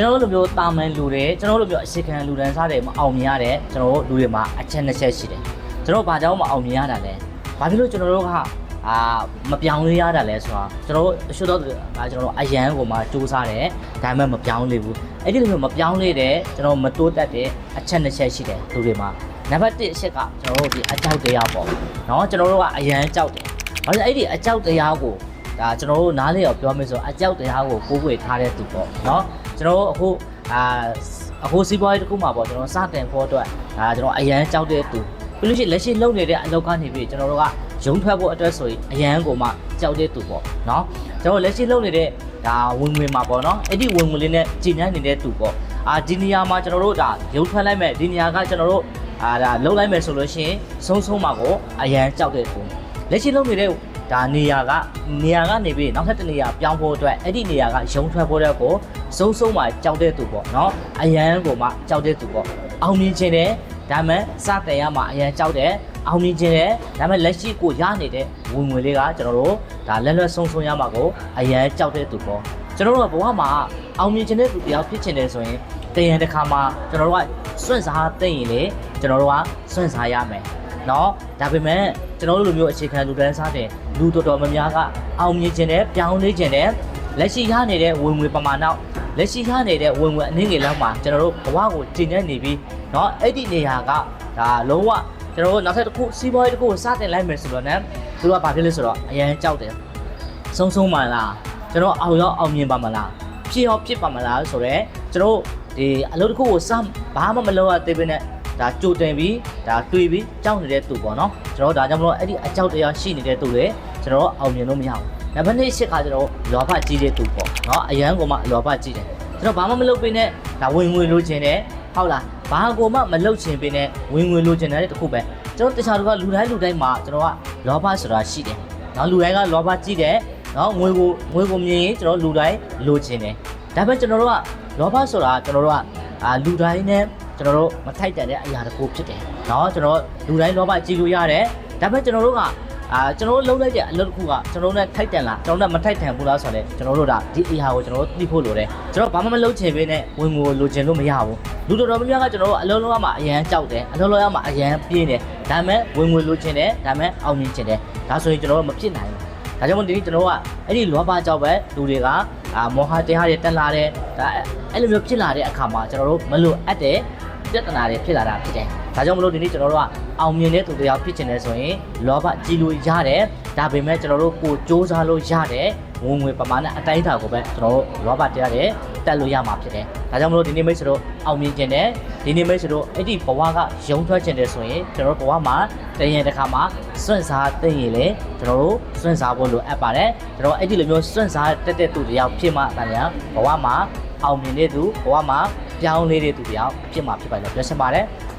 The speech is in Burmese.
ကျွန်တော်တို့လိုမျိုးတာမန်လူတွေကျွန်တော်တို့လိုမျိုးအရှိခံလူတန်းစားတွေမအောင်မြင်ရတဲ့ကျွန်တော်တို့လူတွေမှာအချက်နှစ်ချက်ရှိတယ်ကျွန်တော်ဘာကြောင့်မအောင်မြင်ရတာလဲဘာဖြစ်လို့ကျွန်တော်တို့ကအာမပြောင်းလဲရတာလဲဆိုတာကျွန်တော်တို့အရှုတော့ဒါကျွန်တော်တို့အရန်ကိုမှစူးစားတယ်ဒါမှမပြောင်းလဲဘူးအဲ့ဒီလိုမျိုးမပြောင်းလဲတဲ့ကျွန်တော်မတိုးတက်တဲ့အချက်နှစ်ချက်ရှိတယ်လူတွေမှာနံပါတ်1အချက်ကကျွန်တော်တို့ဒီအကြောက်တရားပေါ့နော်ကျွန်တော်တို့ကအရန်ကြောက်တယ်ဘာလို့အဲ့ဒီအကြောက်တရားကိုဒါကျွန်တော်တို့နားလေအောင်ပြောမယ်ဆိုအကြောက်တရားကိုကိုးကွယ်ထားတဲ့သူပေါ့နော် ကျွန်တော်တို့အခုအာအခုစီးပွားရေးတစ်ခုမှာပေါ့ကျွန်တော်စတင်ဖို့အတွက်ဒါကျွန်တော်အရန်ကြောက်တဲ့သူပြလို့ရှိရင်လက်ရှိလုပ်နေတဲ့အလုပ်ကနေပြီးကျွန်တော်တို့ကရုံထွက်ဖို့အတွက်ဆိုရင်အရန်ကိုမှကြောက်တဲ့သူပေါ့နော်ကျွန်တော်လက်ရှိလုပ်နေတဲ့ဒါဝင်ငွေမှာပေါ့နော်အဲ့ဒီဝင်ငွေလေးနဲ့ကြည်ညိုင်းနေတဲ့သူပေါ့အာဒီနေရာမှာကျွန်တော်တို့ဒါရုံထွက်လိုက်မဲ့ဒီနေရာကကျွန်တော်တို့အာဒါလုံလိုက်မယ်ဆိုလို့ရှိရင်ဆုံးဆုံးမှာကိုအရန်ကြောက်တဲ့သူလက်ရှိလုပ်နေတဲ့ ဒါနေရာကနေရာကနေပြီးနောက်ထပ်တနေရာပြောင်းဖို့အတွက်အဲ့ဒီနေရာကရုံထွက်ဖို့အတွက်ကိုစုံစုံမှကြောက်တဲ့သူပေါ့နော်အရန်ကိုမှကြောက်တဲ့သူပေါ့အောင်မြင်ခြင်းတယ်ဒါမှစတဲ့ရမှာအရန်ကြောက်တယ်အောင်မြင်ခြင်းတယ်ဒါမှလက်ရှိကိုရနေတဲ့ဝင်ငွေလေးကကျွန်တော်တို့ဒါလက်လွတ်ဆုံးဆုံးရမှာကိုအရန်ကြောက်တဲ့သူပေါ့ကျွန်တော်တို့ကဘဝမှာအောင်မြင်ခြင်းတဲ့သူတယောက်ဖြစ်ခြင်းတယ်ဆိုရင်တရံတစ်ခါမှာကျွန်တော်တို့ကစွန့်စားသိရင်လေကျွန်တော်တို့ကစွန့်စားရမယ် เนาะဒါပေမဲ့ကျွန်တော်တို့လိုမျိုးအခြေခံလူတန်းစားတဲ့လူတော်တော်များများကအောင်မြင်ခြင်းနဲ့ပြောင်းလဲခြင်းနဲ့လက်ရှိရနေတဲ့ဝင်ငွေပမာဏလက်ရှိရနေတဲ့ဝင်ငွေအနည်းငယ်လောက်မှာကျွန်တော်တို့ဘဝကိုတည်နေနေပြီးเนาะအဲ့ဒီနေရာကဒါလုံးဝကျွန်တော်တို့နောက်ထပ်တစ်ခုစီးပွားရေးတစ်ခုကိုစတင်လိုက်မယ်ဆိုတော့ ਨੇ သူတို့ကဘာဖြစ်လဲဆိုတော့အရန်ကြောက်တယ်ဆုံးဆုံးမှလားကျွန်တော်အောင်ရောအောင်မြင်ပါမလားဖြစ်ရောဖြစ်ပါမလားဆိုတော့ကျွန်တော်ဒီအလုပ်တစ်ခုကိုစဘာမှမလုပ်ရသေးဘဲနဲ့ ဒါကြိုတင်ပြီးဒါတွေးပြီးကြောက်နေတဲ့သူပေါ့နော်ကျွန်တော်တို့ဒါကြောင့်မလို့အဲ့ဒီအကြောက်တရားရှိနေတဲ့သူတွေကျွန်တော်တို့အောင်မြင်လို့မရဘူးနံပါတ်1ရှစ်ခါကျွန်တော်လောဘကြီးတဲ့သူပေါ့နော်အရန်ကမှလောဘကြီးတယ်ကျွန်တော်ဘာမှမလုပ်ပေးနဲ့ဒါဝင်ငွေလိုချင်တယ်ဟုတ်လားဘာကိုမှမလုပ်ချင်ပေးနဲ့ဝင်ငွေလိုချင်တယ်တခုပဲကျွန်တော်တခြားတို့ကလူတိုင်းလူတိုင်းမှာကျွန်တော်ကလောဘဆိုတာရှိတယ်နော်လူတိုင်းကလောဘကြီးတယ်နော်ငွေကိုငွေကိုမြင်ရင်ကျွန်တော်လူတိုင်းလိုချင်တယ်ဒါပေမဲ့ကျွန်တော်တို့ကလောဘဆိုတာကျွန်တော်တို့ကအာလူတိုင်းနဲ့ ကျွန်တော်တို့မထိုက်တန်တဲ့အရာတစ်ခုဖြစ်တယ်เนาะကျွန်တော်လူတိုင်းလောဘကြည့်လို့ရတယ်ဒါပေမဲ့ကျွန်တော်တို့ကအာကျွန်တော်တို့လုံးလိုက်တဲ့အလုပ်တစ်ခုကကျွန်တော်တို့နဲ့ထိုက်တန်လားကျွန်တော်တို့နဲ့မထိုက်တန်ဘူးလားဆိုတော့ကျွန်တော်တို့ဒါဒီအရာကိုကျွန်တော်တို့သိဖို့လိုတယ်ကျွန်တော်ဘာမှမလုပ်ချင်ဘဲနဲ့ဝင်ငွေလိုချင်လို့မရဘူးလူတော်တော်များများကကျွန်တော်တို့အလုံးလုံးရမှာအရန်ကြောက်တယ်အလုံးလုံးရမှာအရန်ပြင်းတယ်ဒါပေမဲ့ဝင်ငွေလိုချင်တယ်ဒါပေမဲ့အောင်မြင်ချင်တယ်ဒါဆိုရင်ကျွန်တော်တို့မဖြစ်နိုင်ဘူးဒါကြောင့်မို့ဒီနေ့ကျွန်တော်ကအဲ့ဒီလောဘကြောင့်ပဲလူတွေကအာမောဟတရားတွေတက်လာတယ်ဒါအဲ့လိုမျိုးဖြစ်လာတဲ့အခါမှာကျွန်တော်တို့မလို့အပ်တဲ့ ပြဿနာတွေဖြစ်လာတာဖြစ်တယ်။ဒါကြောင့်မလို့ဒီနေ့ကျွန်တော်တို့ကအောင်မြင်တဲ့သူတရားဖြစ်ချင်တယ်ဆိုရင်လောဘကြည်လို့ရတယ်။ဒါပေမဲ့ကျွန်တော်တို့ကိုစ조사လို့ရတယ်ဝင်ငွေပမာဏအတိုင်းအတာကိုပဲကျွန်တော်တို့လောဘတရားတွေတက်လို့ရမှာဖြစ်တယ်။ဒါကြောင့်မလို့ဒီနေ့မိတ်ဆွေတို့အောင်မြင်ခြင်းနဲ့ဒီနေ့မိတ်ဆွေတို့အဲ့ဒီဘဝကရုံထွက်ခြင်းတယ်ဆိုရင်ကျွန်တော်တို့ဘဝမှာတရင်တစ်ခါမှာစွန့်စားသိရင်လေကျွန်တော်တို့စွန့်စားဖို့လိုအပ်ပါတယ်။ကျွန်တော်အဲ့ဒီလိုမျိုးစွန့်စားတက်တဲ့သူတရားဖြစ်မှတန်ရဘဝမှာအောင်မြင်တဲ့သူဘဝမှာ ပြောင်းလဲတဲ့သူတရားဖြစ်မှာဖြစ်ပါလို့ပြောချင်ပါတယ်။